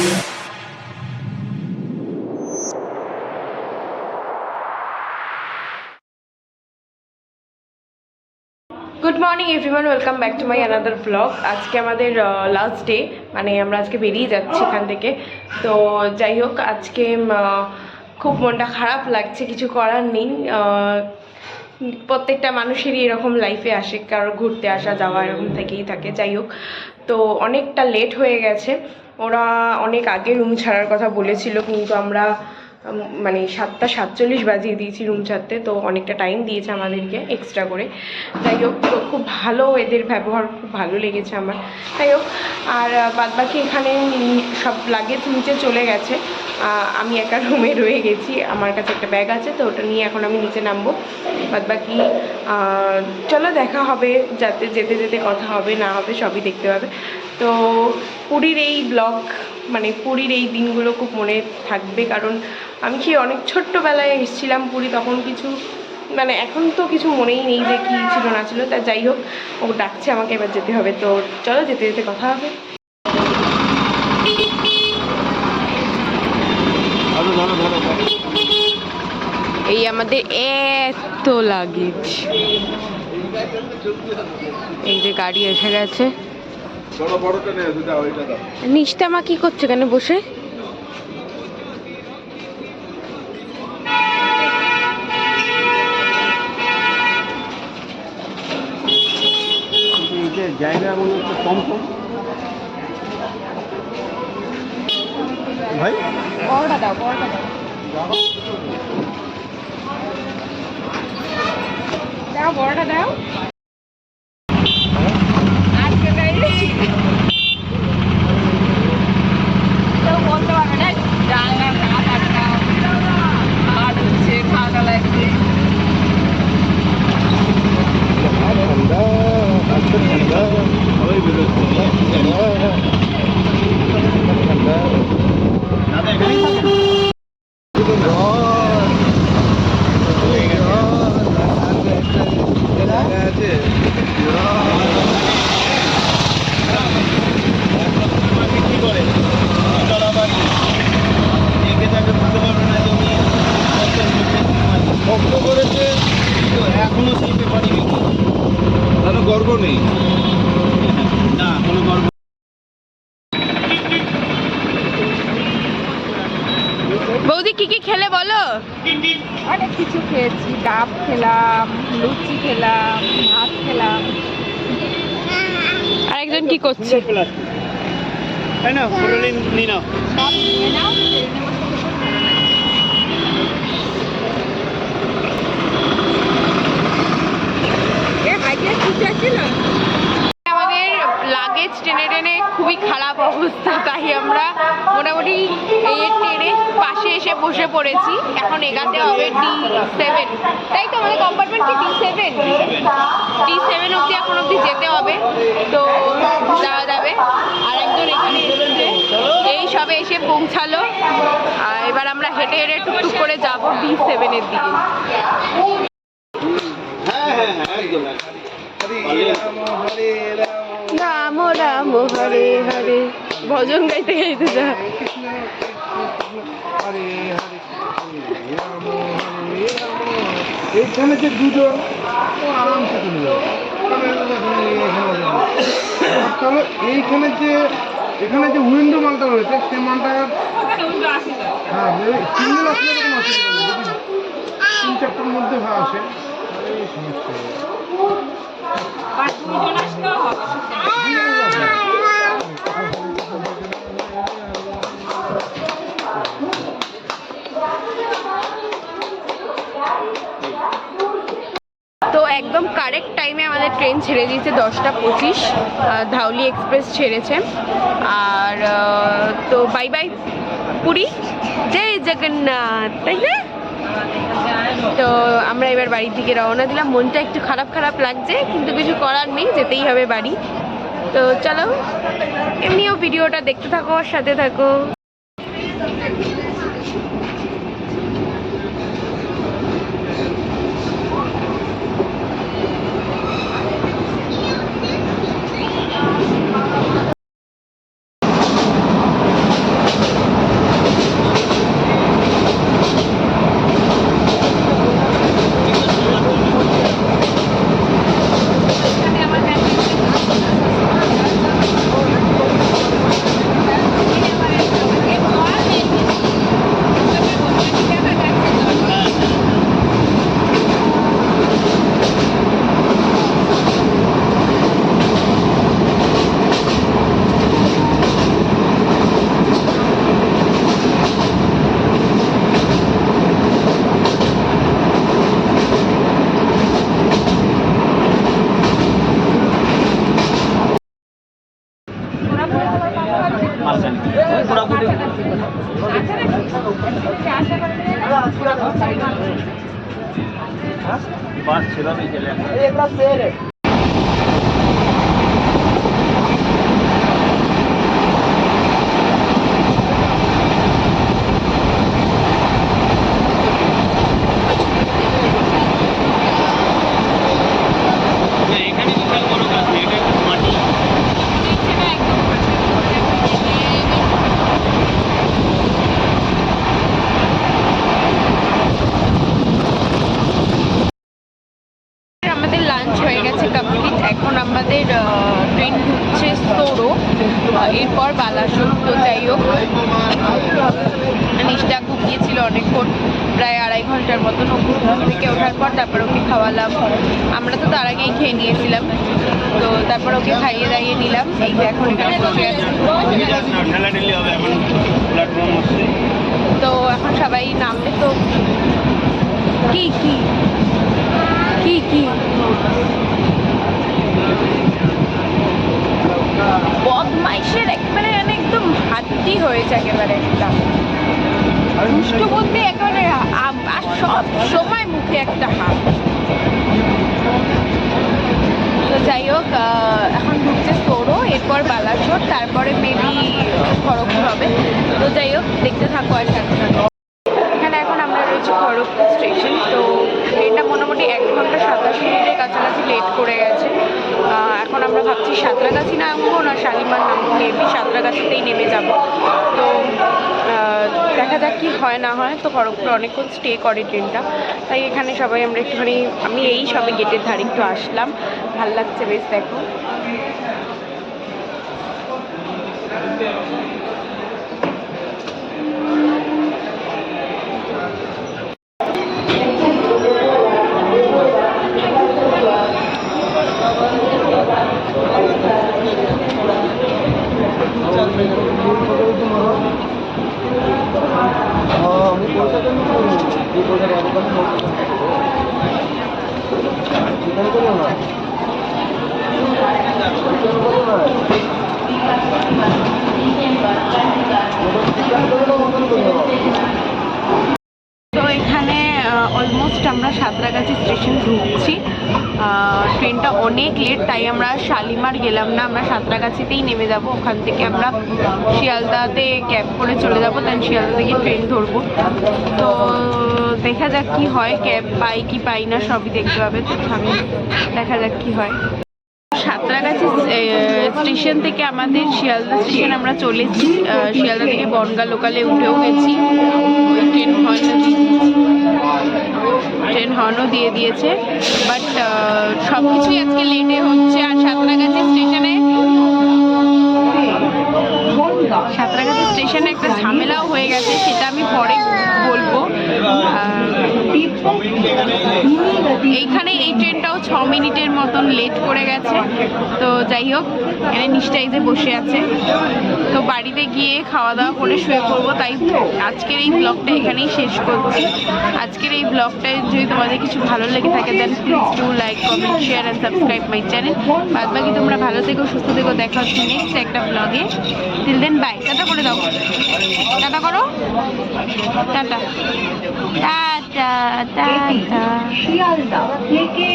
Good morning everyone welcome back to my another blog আজকে আমাদের last day মানে আমরা আজকে বেরিয়ে যাচ্ছি এখান থেকে। তো যাই হোক, আজকে খুব মনটা খারাপ লাগছে, কিছু করার নেই। প্রত্যেকটা মানুষেরই এরকম লাইফে আসে কারও ঘুরতে আসা, যাওয়া এরকম থেকেই থাকে। যাই হোক, তো অনেকটা লেট হয়ে গেছে। ওরা অনেক আগে রুম ছাড়ার কথা বলেছিল, কিন্তু আমরা মানে সাতটা সাতচল্লিশ বাজিয়ে দিয়েছি রুম ছাড়তে, তো অনেকটা টাইম দিয়েছে আমাদেরকে এক্সট্রা করে। যাই হোক, তো খুব ভালো এদের ব্যবহার, খুব ভালো লেগেছে আমার। যাই হোক, আর বাদ বাকি এখানে সব লাগেজ নিচে চলে গেছে। আমি একা রুমে রয়ে গেছি, আমার কাছে একটা ব্যাগ আছে, তো ওটা নিয়ে এখন আমি নিচে নামবো। বাদ বাকি চলো দেখা হবে, যাতে যেতে যেতে কথা হবে, না হবে, সবই দেখতে পাবে। তো পুরীর এই ব্লগ মানে পুরীর এই দিনগুলো খুব মনে থাকবে কারণ আমি কি অনেক ছোট্টবেলায় এসেছিলাম পুরী তখন কিছু মানে এখন তো কিছু মনেই নেই যে কী ছিল না ছিল তা যাই হোক ও ডাকছে আমাকে এবার যেতে হবে তো চলো যেতে যেতে কথা হবে। এই আমাদের এত লাগেজ এই যে গাড়ি এসে গেছে। বড় বড়টা নিয়ে এসে দাও এটা দাও। নিচটা মা কি করছে কেন বসে? যে জায়গাগুলো একটু কম কম। ভাই? বড়টা দাও বড়টা দাও। দাও। বড়টা দাও। 谢。কি কি খেলে বলো? অনেক কিছু খেয়েছি। ডাব খেলাম লুচি খেলাম ভাত খেলাম। আরেকজন কি করছে? তাই লাগেজ টেনে টেনে খুবই খারাপ অবস্থা তাই আমরা মোটামুটি এই ট্রেনে পাশে এসে বসে পড়েছি এখন এগাতে হবে ডি সেভেন তাই তো আমাদের কম্পার্টমেন্ট কি ডি সেভেন ডি সেভেন অবধি এখন অবধি যেতে হবে তো যাওয়া যাবে আর একজন এখানে এই সবে এসে পৌঁছালো আর এবার আমরা হেঁটে হেঁটে টুকটুক করে যাব ডি সেভেনের দিকে হ্যাঁ হ্যাঁ হ্যাঁ একদম রাম ভজন গাইতে গাইতে যা। এইখানে যে দুজন আরামসে চলে যাবে। তাহলে এইখানে যে এখানে যে উইন্ডো মালটা রয়েছে সেই মালটা হ্যাঁ সিঙ্গেল আসলে কোনো অসুবিধা নেই যদি তিন চারটার মধ্যে আসে। সমস্যা ট্রেন ছেড়ে দিয়েছে দশটা পঁচিশ ধাউলি এক্সপ্রেস ছেড়েছে। আর তো বাই বাই পুরী। জয় জগন্নাথ, তাই না? তো আমরা এবার বাড়ির দিকে রওনা দিলাম। মনটা একটু খারাপ খারাপ লাগছে, কিন্তু কিছু করার নেই, যেতেই হবে বাড়ি। তো চলো, এমনিও ভিডিওটা দেখতে থাকো, সাথে থাকো। বাস সেভাবেই চলে এখানে বিশাল বড় গাছ এটা মাটি আমাদের লাঞ্চ হয়ে গেছে কমপ্লিট এখন আমাদের ট্রেন ঢুকছে সোরো এরপর বালাসোর তো যাই হোক। নিষ্ঠা ঘুমিয়েছিল অনেকক্ষণ, প্রায় আড়াই ঘণ্টার মতন ঘুম থেকে ওঠার পর তারপর ওকে খাওয়ালাম। আমরা তো তার আগেই খেয়ে নিয়েছিলাম, তো তারপর ওকে খাইয়ে দাইয়ে নিলাম। এই যে এখন এখানে তো এখন সবাই নামবে তো। কি কি? কি কি? বদমাইশের একেবারে মানে একদম হাতি হয়েছে একেবারে একটা। দুষ্ট বলতে একেবারে আর সব সময় মুখে একটা হাত। তো যাই হোক এখন ঢুকছে সোরো, এরপর বালাসোর তারপরে মেবি খড়গপুর হবে। তো যাই হোক, দেখতে থাকো আর সাথে এখানে এখন আমরা রয়েছি খড়গপুর স্টেশন তো ট্রেনটা মোটামুটি এক ঘণ্টা সাতাশ মিনিটের কাছাকাছি লেট করে গেছে আহ, এখন আমরা ভাবছি সাঁতরাগাছি নামবো না, শালিমার নামবো মেবি সাঁতরাগাছিতেই নেমে যাব। তো দেখা যাক কি হয়, না হয়। তো খড়গপুরে অনেকক্ষণ স্টে করে ট্রেনটা। তাই এখানে সবাই আমরা একটুখানি, আমি এই সবে গেটের ধারে একটু আসলাম। ভালো লাগছে বেশ, দেখো তো এখানে অলমোস্ট আমরা সাঁতরাগাছি স্টেশন ঢুকছি। ট্রেনটা অনেক লেট তাই আমরা শালিমার গেলাম না। আমরা সাঁতরাগাছিতেই নেমে যাব। ওখান থেকে আমরা শিয়ালদাতে ক্যাব করে চলে যাব। তাই শিয়ালদা থেকে ট্রেন ধরবো। তো দেখা যাক কি হয়। ক্যাব পাই কি পাই না, সবই দেখতে পাবে। তো আমি দেখা যাক কি হয়। সাঁতরাগাছি স্টেশন থেকে আমাদের শিয়ালদা স্টেশন আমরা চলেছি। শিয়ালদা থেকে বনগা লোকালে উঠেও গেছি। ট্রেন হর্ন ট্রেন হর্নও দিয়ে দিয়েছে বাট সব কিছুই আজকে লেটে হচ্ছে। আর সাঁতরাগাছি স্টেশনে সাঁতরাগাছি স্টেশনে একটা ঝামেলাও হয়ে গেছে, সেটা আমি পরে বলব। এইখানে এই ট্রেনটাও ছ মিনিটের মতন লেট করে গেছে। তো যাই হোক এখানে নিশ্চয়ই যে বসে আছে। তো বাড়িতে গিয়ে খাওয়া দাওয়া করে শুয়ে পড়ব, তাই আজকের এই ব্লগটা এখানেই শেষ করছি। আজকের এই ব্লগটায় যদি তোমাদের কিছু ভালো লেগে থাকে then please do like comment share and subscribe my channel বাদ বাকি তোমরা ভালো থেকো, সুস্থ থেকো, দেখা হচ্ছে নেক্সট একটা ব্লগে টিল দেন বাই টাটা করে দাও। টাটা করো। টাটা। Tata tata. শিয়ালদা থেকে